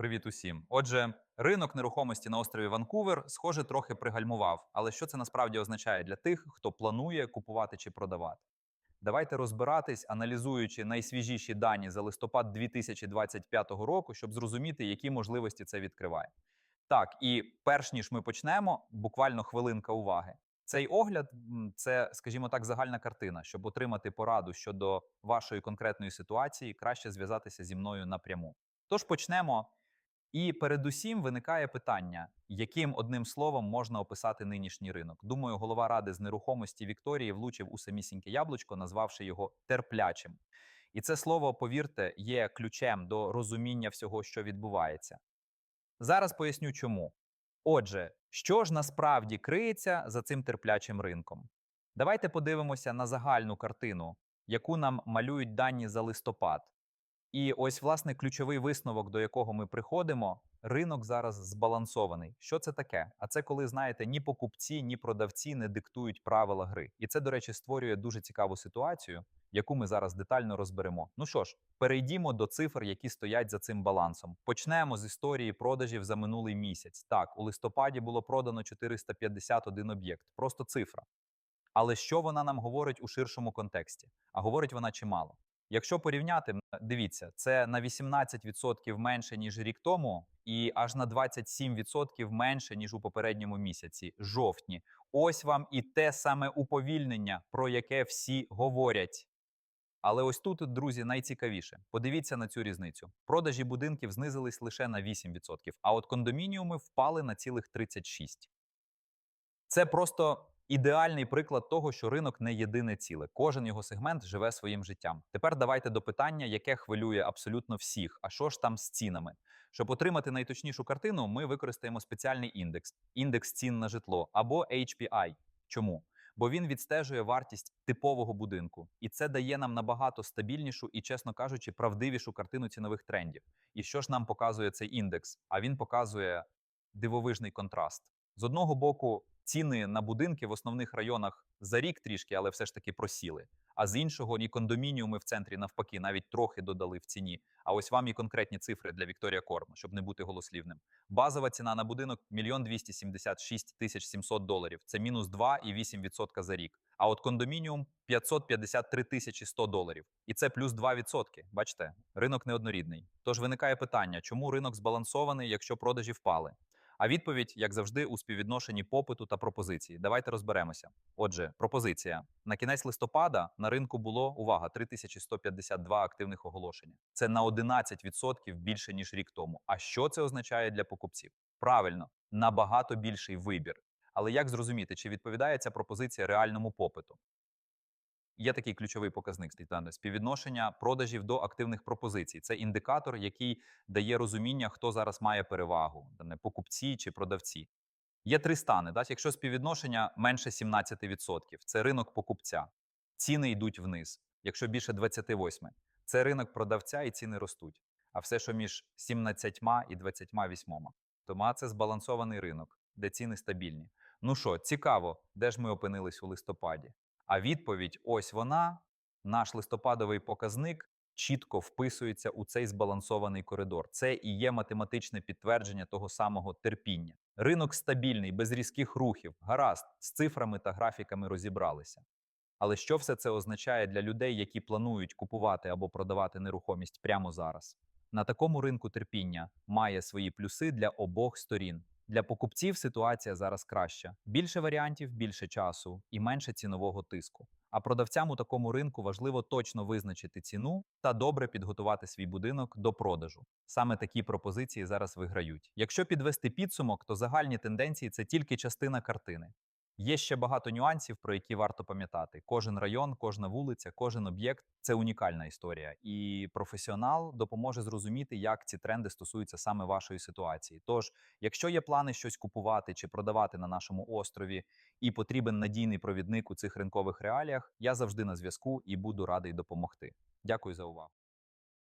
Привіт усім. Отже, ринок нерухомості на острові Ванкувер, схоже, трохи пригальмував. Але що це насправді означає для тих, хто планує купувати чи продавати? Давайте розбиратись, аналізуючи найсвіжіші дані за листопад 2025 року, щоб зрозуміти, які можливості це відкриває. Так, і перш ніж ми почнемо, буквально хвилинка уваги. Цей огляд це, скажімо так, загальна картина. Щоб отримати пораду щодо вашої конкретної ситуації, краще зв'язатися зі мною напряму. Тож почнемо. І передусім виникає питання, яким одним словом можна описати нинішній ринок. Думаю, голова ради з нерухомості Вікторії влучив у самісіньке яблучко, назвавши його терплячим. І це слово, повірте, є ключем до розуміння всього, що відбувається. Зараз поясню чому. Отже, що ж насправді криється за цим терплячим ринком? Давайте подивимося на загальну картину, яку нам малюють дані за листопад. І ось, власне, ключовий висновок, до якого ми приходимо, ринок зараз збалансований. Що це таке? А це коли, знаєте, ні покупці, ні продавці не диктують правила гри. І це, до речі, створює дуже цікаву ситуацію, яку ми зараз детально розберемо. Ну що ж, перейдімо до цифр, які стоять за цим балансом. Почнемо з історії продажів за минулий місяць. Так, у листопаді було продано 451 об'єкт. Просто цифра. Але що вона нам говорить у ширшому контексті? А говорить вона чимало. Якщо порівняти, дивіться, це на 18% менше ніж рік тому, і аж на 27% менше ніж у попередньому місяці, жовтні. Ось вам і те саме уповільнення, про яке всі говорять. Але ось тут, друзі, найцікавіше. Подивіться на цю різницю. Продажі будинків знизились лише на 8%, а от кондомініуми впали на цілих 36%. Це просто ідеальний приклад того, що ринок не єдине ціле. Кожен його сегмент живе своїм життям. Тепер давайте до питання, яке хвилює абсолютно всіх. А що ж там з цінами? Щоб отримати найточнішу картину, ми використаємо спеціальний індекс індекс цін на житло або HPI. Чому? Бо він відстежує вартість типового будинку, і це дає нам набагато стабільнішу і, чесно кажучи, правдивішу картину цінових трендів. І що ж нам показує цей індекс? А він показує дивовижний контраст. З одного боку, ціни на будинки в основних районах за рік трішки, але все ж таки просіли. А з іншого, і кондомініуми в центрі навпаки навіть трохи додали в ціні. А ось вам і конкретні цифри для Вікторія Корма, щоб не бути голослівним. Базова ціна на будинок 1 276 тисяч 700 доларів. Це мінус 2,8% за рік. А от кондомініум 553 тисячі 100 доларів. І це плюс 2%. Бачите, ринок неоднорідний. Тож виникає питання, чому ринок збалансований, якщо продажі впали? А відповідь, як завжди, у співвідношенні попиту та пропозиції. Давайте розберемося. Отже, пропозиція на кінець листопада на ринку було увага 3152 активних оголошення. Це на 11% більше ніж рік тому. А що це означає для покупців? Правильно, набагато більший вибір. Але як зрозуміти, чи відповідає ця пропозиція реальному попиту? Є такий ключовий показник Степане, співвідношення продажів до активних пропозицій. Це індикатор, який дає розуміння, хто зараз має перевагу, не покупці чи продавці. Є три стани. Так? Якщо співвідношення менше 17%, це ринок покупця, ціни йдуть вниз. Якщо більше 28%, це ринок продавця і ціни ростуть. А все, що між 17 і 28, тому це збалансований ринок, де ціни стабільні. Ну що, цікаво, де ж ми опинились у листопаді? А відповідь ось вона, наш листопадовий показник, чітко вписується у цей збалансований коридор. Це і є математичне підтвердження того самого терпіння. Ринок стабільний, без різких рухів, гаразд, з цифрами та графіками розібралися. Але що все це означає для людей, які планують купувати або продавати нерухомість прямо зараз? На такому ринку терпіння має свої плюси для обох сторін. Для покупців ситуація зараз краща: більше варіантів, більше часу і менше цінового тиску. А продавцям у такому ринку важливо точно визначити ціну та добре підготувати свій будинок до продажу. Саме такі пропозиції зараз виграють. Якщо підвести підсумок, то загальні тенденції це тільки частина картини. Є ще багато нюансів, про які варто пам'ятати. Кожен район, кожна вулиця, кожен об'єкт це унікальна історія, і професіонал допоможе зрозуміти, як ці тренди стосуються саме вашої ситуації. Тож, якщо є плани щось купувати чи продавати на нашому острові, і потрібен надійний провідник у цих ринкових реаліях, я завжди на зв'язку і буду радий допомогти. Дякую за увагу.